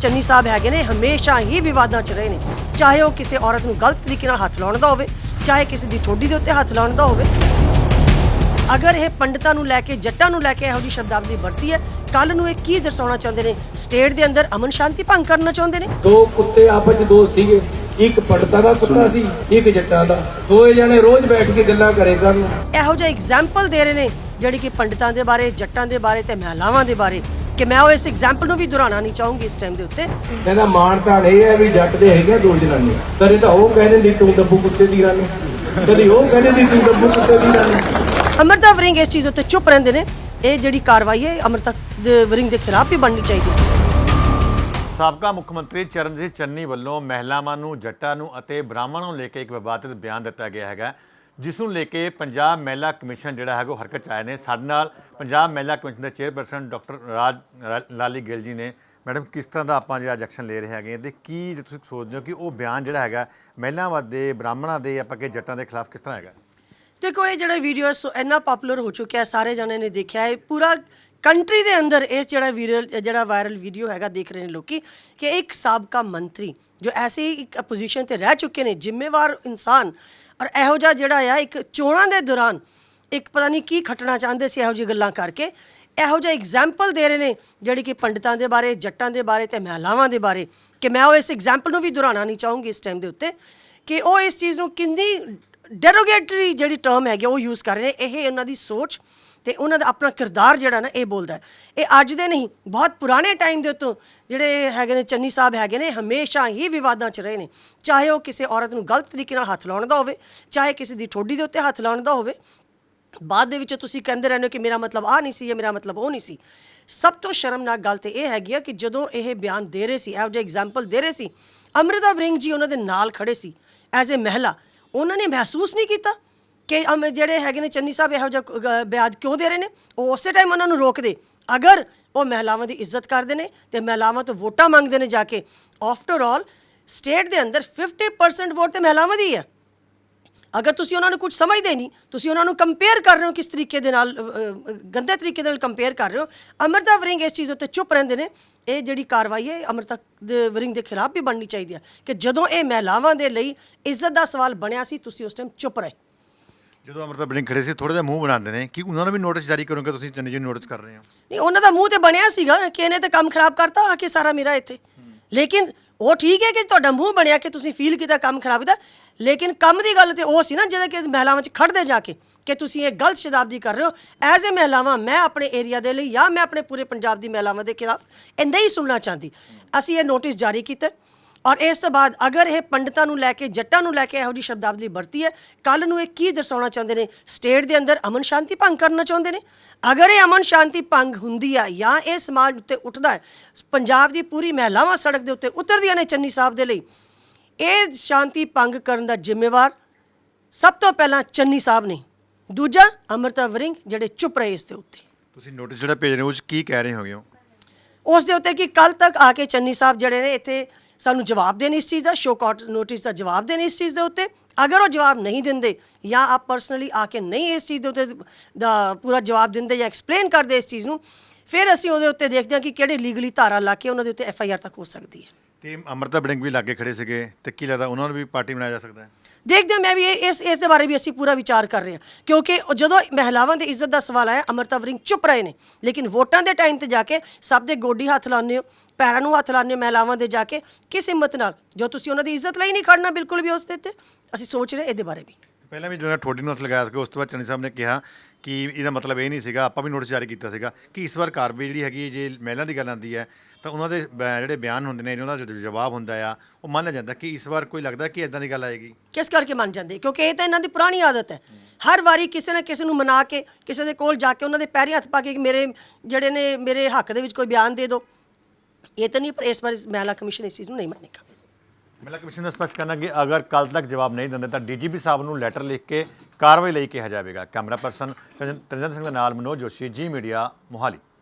ਚੰਨੀ ਸਾਹਿਬ ਹੈਗੇ ਨੇ ਹਮੇਸ਼ਾ ਹੀ ਵਿਵਾਦਾਂ 'ਚ ਰਹੇ ਨੇ। ਚਾਹੇ ਉਹ ਕਿਸੇ ਔਰਤ ਨੂੰ ਗਲਤ ਤਰੀਕੇ ਨਾਲ ਹੱਥ ਲਾਉਣ ਦਾ ਹੋਵੇ ਚਾਹੇ ਕਿਸੇ ਦੀ ਠੋਡੀ ਦੇ ਉੱਤੇ ਹੱਥ ਲਾਉਣ ਦਾ ਹੋਵੇ। ਅਗਰ ਇਹ ਪੰਡਤਾਂ ਨੂੰ ਲੈ ਕੇ ਜੱਟਾਂ ਨੂੰ ਲੈ ਕੇ ਇਹੋ ਜਿਹੀ ਸ਼ਬਦਾਵਲੀ ਵਰਤੀ ਹੈ ਕੱਲ ਨੂੰ ਇਹ ਕੀ ਦਰਸਾਉਣਾ ਚਾਹੁੰਦੇ ਨੇ? ਸਟੇਟ ਦੇ ਅੰਦਰ ਅਮਨ ਸ਼ਾਂਤੀ ਭੰਗ ਕਰਨਾ ਚਾਹੁੰਦੇ ਨੇ? ਦੋ ਕੁੱਤੇ ਆਪਸ ਚ ਦੋ ਸੀਗੇ। ਇੱਕ ਪੰਡਤਾਂ ਦਾ ਕੁੱਤਾ ਸੀ ਇੱਕ ਜੱਟਾਂ ਦਾ। ਦੋਏ ਜਣੇ ਰੋਜ਼ ਬੈਠ ਕੇ ਗੱਲਾਂ ਕਰੇ ਕਰਨ। ਇਹੋ ਜਿਹਾ ਐਗਜ਼ਾਮਪਲ ਦੇ ਰਹੇ ਨੇ ਜਿਹੜੀ ਕਿ ਪੰਡਤਾਂ ਦੇ ਬਾਰੇ ਜੱਟਾਂ ਦੇ ਬਾਰੇ ਤੇ ਮਹਿਲਾਵਾਂ ਦੇ ਬਾਰੇ। ਕਿ ਮੈਂ ਉਹ ਇਸ ਐਗਜ਼ਾਮਪਲ ਨੂੰ ਵੀ ਦੁਹਰਾਉਣਾ ਨਹੀਂ ਚਾਹੂੰਗੀ ਇਸ ਟਾਈਮ ਦੇ ਉੱਤੇ। ਕਹਿੰਦਾ ਮਾਣ ਤਾਂ ਇਹ ਹੈ ਵੀ ਜੱਟ ਦੇ ਹੈਗੇ ਦੋ ਜਨਾਨੀਆਂ। ਕਦੇ ਤਾਂ ਉਹ ਕਹਿੰਦੇ ਦੀ ਤੂੰ ਡੱਬੂ ਕੁੱਤੇ ਦੀ ਰਾਨੀ ਕਦੀ ਉਹ ਕਹਿੰਦੇ ਦੀ ਤੂੰ ਡੱਬੂ ਕੁੱਤੇ ਦੀ ਰਾਨੀ ਅਮਰਤਾ ਵਰਿੰਗ ਇਸ ਚੀਜ਼ ਉੱਤੇ ਚੁੱਪ ਰਹਿੰਦੇ ਨੇ। ਇਹ ਜਿਹੜੀ ਕਾਰਵਾਈ ਹੈ ਅਮਰਤਾ ਵਰਿੰਗ ਦੇ ਖਿਲਾਫ ਵੀ ਬਣਨੀ ਚਾਹੀਦੀ ਹੈ। ਸਾਬਕਾ ਮੁੱਖ ਮੰਤਰੀ ਚਰਨਜੀਤ ਚੰਨੀ ਵੱਲੋਂ ਮਹਿਲਾਵਾਂ ਨੂੰ ਜੱਟਾਂ ਨੂੰ ਅਤੇ ਬ੍ਰਾਹਮਣਾਂ ਨੂੰ ਲੈ ਕੇ ਇੱਕ ਵਿਵਾਦਿਤ ਬਿਆਨ ਦਿੱਤਾ ਗਿਆ ਹੈਗਾ। ਜਿਸ ਨੂੰ ਲੈ ਕੇ ਪੰਜਾਬ ਮਹਿਲਾ ਕਮਿਸ਼ਨ ਜਿਹੜਾ ਹੈਗਾ ਉਹ ਹਰਕਤ 'ਚ ਆਏ ਨੇ। ਸਾਡੇ ਨਾਲ ਪੰਜਾਬ ਮਹਿਲਾ ਕਮਿਸ਼ਨ ਦੇ ਚੇਅਰਪਰਸਨ ਡਾਕਟਰ ਰਾਜ ਲਾਲੀ ਗਿੱਲ ਜੀ ਨੇ। ਮੈਡਮ, ਕਿਸ ਤਰ੍ਹਾਂ ਦਾ ਆਪਾਂ ਜਿਹੜਾ ਐਕਸ਼ਨ ਲੈ ਰਹੇ ਹੈਗੇ? ਤੇ ਕੀ ਤੁਸੀਂ ਸੋਚਦੇ ਹੋ ਕਿ ਉਹ ਬਿਆਨ ਜਿਹੜਾ ਹੈਗਾ ਮਹਿਲਾਵਾਂ ਦੇ, ਬ੍ਰਾਹਮਣਾਂ ਦੇ ਆਪਾਂ ਕਿ ਜੱਟਾਂ ਦੇ ਖਿਲਾਫ ਕਿਸ ਤਰ੍ਹਾਂ ਹੈਗਾ? ਦੇਖੋ, ਇਹ ਜਿਹੜਾ ਵੀਡੀਓ ਇੰਨਾ ਪਪੂਲਰ ਹੋ ਚੁੱਕਿਆ ਹੈ ਸਾਰੇ ਜਣੇ ਨੇ ਦੇਖਿਆ ਹੈ ਪੂਰਾ ਕੰਟਰੀ ਦੇ ਅੰਦਰ ਇਸ ਜਿਹੜਾ ਵੀਰਲ, ਜਿਹੜਾ ਵਾਇਰਲ ਵੀਡੀਓ ਹੈਗਾ, ਦੇਖ ਰਹੇ ਨੇ ਲੋਕੀ ਕਿ ਇੱਕ ਸਾਬਕਾ ਮੰਤਰੀ ਜੋ ਐਸੀ ਇੱਕ ਪੋਜੀਸ਼ਨ ਤੇ ਰਹਿ ਚੁੱਕੇ ਨੇ, ਜ਼ਿੰਮੇਵਾਰ ਇਨਸਾਨ। ਔਰ ਇਹੋ ਜਿਹਾ ਜਿਹੜਾ ਆ, ਇੱਕ ਚੋਣਾਂ ਦੇ ਦੌਰਾਨ ਇੱਕ ਪਤਾ ਨਹੀਂ ਕੀ ਖੱਟਣਾ ਚਾਹੁੰਦੇ ਸੀ ਇਹੋ ਜਿਹੀ ਗੱਲਾਂ ਕਰਕੇ। ਇਹੋ ਜਿਹਾ ਐਗਜ਼ਾਮਪਲ ਦੇ ਰਹੇ ਨੇ ਜਿਹੜੀ ਕਿ ਪੰਡਤਾਂ ਦੇ ਬਾਰੇ, ਜੱਟਾਂ ਦੇ ਬਾਰੇ ਤੇ ਮਹਿਲਾਵਾਂ ਦੇ ਬਾਰੇ। ਕਿ ਮੈਂ ਉਹ ਇਸ ਐਗਜ਼ਾਮਪਲ ਨੂੰ ਵੀ ਦੁਹਰਾਉਣਾ ਨਹੀਂ ਚਾਹੂੰਗੀ ਇਸ ਟਾਈਮ ਦੇ ਉੱਤੇ ਕਿ ਉਹ ਇਸ ਚੀਜ਼ ਨੂੰ ਕਿੰਨੀ ਡੈਰੋਗੇਟਰੀ ਜਿਹੜੀ ਟਰਮ ਹੈਗੀ ਆ, ਉਹ ਯੂਜ਼ ਕਰ ਰਹੇ ਨੇ। ਇਹ ਉਹਨਾਂ ਦੀ ਸੋਚ ਤੇ ਉਹਨਾਂ ਦਾ ਆਪਣਾ ਕਿਰਦਾਰ ਜਿਹੜਾ ਨਾ ਇਹ ਬੋਲਦਾ ਹੈ। ਇਹ ਅੱਜ ਦੇ ਨਹੀਂ ਬਹੁਤ ਪੁਰਾਣੇ ਟਾਈਮ ਦੇ ਉੱਤੋਂ ਜਿਹੜੇ ਹੈਗੇ ਨੇ ਚੰਨੀ ਸਾਹਿਬ ਹੈਗੇ ਨੇ ਹਮੇਸ਼ਾ ਹੀ ਵਿਵਾਦਾਂ 'ਚ ਰਹੇ ਨੇ। ਚਾਹੇ ਉਹ ਕਿਸੇ ਔਰਤ ਨੂੰ ਗਲਤ ਤਰੀਕੇ ਨਾਲ ਹੱਥ ਲਾਉਣ ਦਾ ਹੋਵੇ ਚਾਹੇ ਕਿਸੇ ਦੀ ਠੋਡੀ ਦੇ ਉੱਤੇ ਹੱਥ ਲਾਉਣ ਦਾ ਹੋਵੇ ਬਾਅਦ ਦੇ ਵਿੱਚ ਤੁਸੀਂ ਕਹਿੰਦੇ ਰਹਿੰਦੇ ਹੋ ਕਿ ਮੇਰਾ ਮਤਲਬ ਆ ਨਹੀਂ ਸੀ ਜਾਂ ਮੇਰਾ ਮਤਲਬ ਉਹ ਨਹੀਂ ਸੀ। ਸਭ ਤੋਂ ਸ਼ਰਮਨਾਕ ਗੱਲ ਤੇ ਇਹ ਹੈਗੀ ਆ ਕਿ ਜਦੋਂ ਇਹ ਬਿਆਨ ਦੇ ਰਹੇ ਸੀ ਇਹੋ ਜਿਹੇ ਐਗਜ਼ਾਮਪਲ ਦੇ ਰਹੇ ਸੀ ਅੰਮ੍ਰਿਤਾ ਬ੍ਰਿੰਗ ਜੀ ਉਹਨਾਂ ਦੇ ਨਾਲ ਖੜੇ ਸੀ ਐਜ਼ ਅ ਮਹਿਲਾ। ਉਹਨਾਂ ਨੇ ਮਹਿਸੂਸ ਨਹੀਂ ਕੀਤਾ ਕਿ ਅਮ ਜਿਹੜੇ ਹੈਗੇ ਨੇ ਚੰਨੀ ਸਾਹਿਬ ਇਹੋ ਜਿਹਾ ਕ- ਗ- ਬਿਆਨ ਕਿਉਂ ਦੇ ਰਹੇ ਨੇ? ਉਹ ਉਸੇ ਟਾਈਮ ਉਹਨਾਂ ਨੂੰ ਰੋਕਦੇ। ਅਗਰ ਉਹ ਮਹਿਲਾਵਾਂ ਦੀ ਇੱਜ਼ਤ ਕਰਦੇ ਨੇ ਤੇ ਮਹਿਲਾਵਾਂ ਤੋਂ ਵੋਟਾਂ ਮੰਗਦੇ ਨੇ ਜਾ ਕੇ ਆਫਟਰ ਆਲ ਸਟੇਟ ਦੇ ਅੰਦਰ 50% ਵੋਟ ਤੇ ਮਹਿਲਾਵਾਂ ਦੀ ਹੈ। ਅਗਰ ਤੁਸੀਂ ਉਹਨਾਂ ਨੂੰ ਕੁਝ ਸਮਝਦੇ ਨਹੀਂ ਤੁਸੀਂ ਉਹਨਾਂ ਨੂੰ ਕੰਪੇਅਰ ਕਰ ਰਹੇ ਹੋ ਕਿਸ ਤਰੀਕੇ ਦੇ ਨਾਲ ਗੰਦੇ ਤਰੀਕੇ ਦੇ ਨਾਲ ਕੰਪੇਅਰ ਕਰ ਰਹੇ ਹੋ ਅਮਰਤਾ ਵਰਿੰਗ ਇਸ ਚੀਜ਼ ਉੱਤੇ ਚੁੱਪ ਰਹਿੰਦੇ ਨੇ। ਇਹ ਜਿਹੜੀ ਕਾਰਵਾਈ ਹੈ ਅਮਰਤਾ ਦੇ ਵਰਿੰਗ ਦੇ ਖਿਲਾਫ ਵੀ ਬਣਨੀ ਚਾਹੀਦੀ ਹੈ ਕਿ ਜਦੋਂ ਇਹ ਮਹਿਲਾਵਾਂ ਦੇ ਲਈ ਇੱਜ਼ਤ ਦਾ ਸਵਾਲ ਬਣਿਆ ਸੀ ਤੁਸੀਂ ਉਸ ਟਾਈਮ ਚੁੱਪ ਰਹੇ। ਜਦੋਂ ਅਮਰਤਾ ਬਲਿੰਗ ਖੜੇ ਸੀ ਥੋੜਾ ਜਿਹਾ ਮੂੰਹ ਬਣਾਉਂਦੇ ਨੇ ਕਿ ਉਹਨਾਂ ਨੂੰ ਵੀ ਨੋਟਿਸ ਜਾਰੀ ਕਰੋਗੇ ਤੁਸੀਂ ਚੰਨੀ ਜੀ ਨੂੰ ਨੋਟਿਸ ਕਰ ਰਹੇ ਹੋ? ਨਹੀਂ ਉਹਨਾਂ ਦਾ ਮੂੰਹ ਤੇ ਬਣਿਆ ਸੀਗਾ ਕਿ ਇਹਨੇ ਤੇ ਕੰਮ ਖਰਾਬ ਕਰਤਾ ਆ ਕੇ ਸਾਰਾ ਮੇਰਾ ਇੱਥੇ। ਲੇਕਿਨ ਉਹ ਠੀਕ ਹੈ ਕਿ ਤੁਹਾਡਾ ਮੂੰਹ ਬਣਿਆ ਕਿ ਤੁਸੀਂ ਫੀਲ ਕੀਤਾ, ਕੰਮ ਖਰਾਬ ਕੀਤਾ, ਲੇਕਿਨ ਕੰਮ ਦੀ ਗੱਲ ਤੇ ਉਹ ਸੀ ਨਾ, ਜਿਹਦੇ ਕਿ ਮਹਿਲਾਵਾਂ 'ਚ ਖੜਦੇ ਜਾ ਕੇ ਕਿ ਤੁਸੀਂ ਇਹ ਗਲਤ ਸ਼ਬਦਾਵਲੀ ਕਰ ਰਹੇ ਹੋ। ਐਜ਼ ਅ ਮਹਿਲਾਵਾਂ, ਮੈਂ ਆਪਣੇ ਏਰੀਆ ਦੇ ਲਈ ਜਾਂ ਮੈਂ ਆਪਣੇ ਪੂਰੇ ਪੰਜਾਬ ਦੀ ਮਹਿਲਾਵਾਂ ਦੇ ਖਿਲਾਫ ਇਹ ਨਹੀਂ ਸੁਣਨਾ ਚਾਹੁੰਦੀ। ਅਸੀਂ ਇਹ ਨੋਟਿਸ ਜਾਰੀ ਕੀਤਾ। ਔਰ ਇਸ ਤੋਂ ਬਾਅਦ ਅਗਰ ਇਹ ਪੰਡਤਾਂ ਨੂੰ ਲੈ ਕੇ ਜੱਟਾਂ ਨੂੰ ਲੈ ਕੇ ਇਹੋ ਜਿਹੀ ਸ਼ਬਦਾਵਲੀ ਵਰਤੀ ਹੈ ਕੱਲ ਨੂੰ ਇਹ ਕੀ ਦਰਸਾਉਣਾ ਚਾਹੁੰਦੇ ਨੇ? ਸਟੇਟ ਦੇ ਅੰਦਰ ਅਮਨ ਸ਼ਾਂਤੀ ਭੰਗ ਕਰਨਾ ਚਾਹੁੰਦੇ ਨੇ? ਅਗਰ ਇਹ ਅਮਨ ਸ਼ਾਂਤੀ ਭੰਗ ਹੁੰਦੀ ਆ ਜਾਂ ਇਹ ਸਮਾਜ ਉੱਤੇ ਉੱਠਦਾ ਹੈ ਪੰਜਾਬ ਦੀ ਪੂਰੀ ਮਹਿਲਾਵਾਂ ਸੜਕ ਦੇ ਉੱਤੇ ਉਤਰਦੀਆਂ ਨੇ ਚੰਨੀ ਸਾਹਿਬ ਦੇ ਲਈ ਇਹ ਸ਼ਾਂਤੀ ਭੰਗ ਕਰਨ ਦਾ ਜ਼ਿੰਮੇਵਾਰ ਸਭ ਤੋਂ ਪਹਿਲਾਂ ਚੰਨੀ ਸਾਹਿਬ ਨੇ। ਦੂਜਾ ਅਮਰਤਾ ਵਰਿੰਗ ਜਿਹੜੇ ਚੁੱਪ ਰਹੇ ਇਸ ਦੇ ਉੱਤੇ। ਤੁਸੀਂ ਨੋਟਿਸ ਜਿਹੜਾ ਭੇਜ ਰਹੇ ਹੋ ਉਸ ਕੀ ਕਹਿ ਰਹੇ ਹੋਗੇ ਹੋ ਉਸ ਦੇ ਉੱਤੇ ਕਿ ਕੱਲ ਤੱਕ ਆ ਕੇ ਚੰਨੀ ਸਾਹਿਬ ਜਿਹੜੇ ਨੇ ਇੱਥੇ ਸਾਨੂੰ ਜਵਾਬ ਦੇਣ ਇਸ ਚੀਜ਼ ਦਾ ਸ਼ੋ ਕਾਟ ਨੋਟਿਸ ਦਾ ਜਵਾਬ ਦੇਣ ਇਸ ਚੀਜ਼ ਦੇ ਉੱਤੇ। ਅਗਰ ਉਹ ਜਵਾਬ ਨਹੀਂ ਦਿੰਦੇ ਜਾਂ ਆਪ ਪਰਸਨਲੀ ਆ ਕੇ ਨਹੀਂ ਇਸ ਚੀਜ਼ ਦੇ ਉੱਤੇ ਦਾ ਪੂਰਾ ਜਵਾਬ ਦਿੰਦੇ ਜਾਂ ਐਕਸਪਲੇਨ ਕਰਦੇ ਇਸ ਚੀਜ਼ ਨੂੰ, ਫਿਰ ਅਸੀਂ ਉਹਦੇ ਉੱਤੇ ਦੇਖਦੇ ਹਾਂ ਕਿ ਕਿਹੜੇ ਲੀਗਲੀ ਧਾਰਾ ਲਾ ਕੇ ਉਹਨਾਂ ਦੇ ਉੱਤੇ ਐਫ ਆਈ ਆਰ ਤੱਕ ਹੋ ਸਕਦੀ ਹੈ। ਤੇ ਅਮਰਤਾ ਬੜਿੰਗ ਵੀ ਲਾਗੇ ਖੜੇ ਸੀਗੇ ਤੇ ਕੀ ਲੱਗਦਾ ਉਹਨਾਂ ਨੂੰ ਵੀ ਪਾਰਟੀ ਬਣਾਇਆ ਜਾ ਸਕਦਾ ਹੈ? ਦੇਖਦੇ ਹਾਂ, ਮੈਂ ਵੀ ਇਹ- ਇਸ ਇਸ ਦੇ ਬਾਰੇ ਵੀ ਅਸੀਂ ਪੂਰਾ ਵਿਚਾਰ ਕਰ ਰਹੇ ਹਾਂ। ਕਿਉਂਕਿ ਉਹ ਜਦੋਂ ਮਹਿਲਾਵਾਂ ਦੀ ਇੱਜ਼ਤ ਦਾ ਸਵਾਲ ਆਇਆ ਅਮਰਤਾ ਵਰਿੰਗ ਚੁੱਪ ਰਹੇ ਨੇ। ਲੇਕਿਨ ਵੋਟਾਂ ਦੇ ਟਾਈਮ ਤੇ ਜਾ ਕੇ ਸਭ ਦੇ ਗੋਡੀ ਹੱਥ ਲਾਉਂਦੇ ਹੋ ਪੈਰਾਂ ਨੂੰ ਹੱਥ ਲਾਉਂਦੇ ਹੋ ਮਹਿਲਾਵਾਂ ਦੇ ਜਾ ਕੇ ਕਿਸ ਹਿੰਮਤ ਨਾਲ? ਜੋ ਤੁਸੀਂ ਉਹਨਾਂ ਦੀ ਇੱਜ਼ਤ ਲਈ ਨਹੀਂ ਖੜਨਾ ਬਿਲਕੁਲ ਵੀ ਉਸ ਦੇ ਤੇ ਅਸੀਂ ਸੋਚ ਰਹੇ ਇਹਦੇ ਬਾਰੇ ਵੀ। ਪਹਿਲਾਂ ਵੀ ਜਦੋਂ ਠੋਡੀ ਨੂੰ ਹੱਥ ਲਗਾਇਆ ਸੀਗਾ ਉਸ ਤੋਂ ਬਾਅਦ ਚੰਨੀ ਸਾਹਿਬ ਨੇ ਕਿਹਾ ਕਿ ਇਹਦਾ ਮਤਲਬ ਇਹ ਨਹੀਂ ਸੀਗਾ ਆਪਾਂ ਵੀ ਨੋਟਿਸ ਜਾਰੀ ਕੀਤਾ ਸੀਗਾ ਕਿ ਇਸ ਵਾਰ ਕਾਰਵਾਈ ਜਿਹੜੀ ਹੈਗੀ ਹੈ, ਜੇ ਮਹਿਲਾ ਦੀ ਗੱਲ ਆਉਂਦੀ ਹੈ ਤਾਂ ਉਹਨਾਂ ਦੇ ਬ- ਜਿਹੜੇ ਬਿਆਨ ਹੁੰਦੇ ਨੇ ਉਹਨਾਂ ਦਾ ਜੋ ਜਵਾਬ ਹੁੰਦਾ ਆ ਉਹ ਮੰਨ ਜਾਂਦਾ ਕਿ ਇਸ ਵਾਰ ਕੋਈ ਲੱਗਦਾ ਕਿ ਇਦਾਂ ਦੀ ਗੱਲ ਆਏਗੀ? ਕਿਸ ਕਰਕੇ ਮੰਨ ਜਾਂਦੇ ਕਿਉਂਕਿ ਇਹ ਤਾਂ ਇਹਨਾਂ ਦੀ ਪੁਰਾਣੀ ਆਦਤ ਹੈ। ਹਰ ਵਾਰੀ ਕਿਸੇ ਨਾ ਕਿਸੇ ਨੂੰ ਮਨਾ ਕੇ ਕਿਸੇ ਦੇ ਕੋਲ ਜਾ ਕੇ ਉਹਨਾਂ ਦੇ ਪੈਰੀ ਹੱਥ ਪਾ ਕੇ ਕਿ ਮੇਰੇ ਜਿਹੜੇ ਨੇ ਮੇਰੇ ਹੱਕ ਦੇ ਵਿੱਚ ਕੋਈ ਬਿਆਨ ਦੇ ਦਿਓ ਇਹ ਤਾਂ ਨਹੀਂ ਪਰ ਇਸ ਵਾਰ ਇਸ ਮਹਿਲਾ ਕਮਿਸ਼ਨ ਇਸ ਚੀਜ਼ ਨੂੰ ਨਹੀਂ ਮੰਨੇਗਾ। ਮਹਿਲਾ ਕਮਿਸ਼ਨ ਦਾ ਸਪਸ਼ਟ ਕਰਨਾ ਕਿ ਅਗਰ ਕੱਲ ਤੱਕ ਜਵਾਬ ਨਹੀਂ ਦਿੰਦੇ ਤਾਂ ਡੀਜੀਪੀ ਸਾਹਿਬ ਨੂੰ ਲੈਟਰ ਲਿਖ ਕੇ ਕਾਰਵਾਈ ਲਈ ਕਿਹਾ ਜਾਵੇਗਾ। ਕੈਮਰਾ ਪਰਸਨ ਤ੍ਰਿਜਨ ਸਿੰਘ ਦੇ ਨਾਲ ਮਨੋਜ ਜੋਸ਼ੀ ਜੀ ਮੀਡੀਆ ਮੋਹਾਲੀ।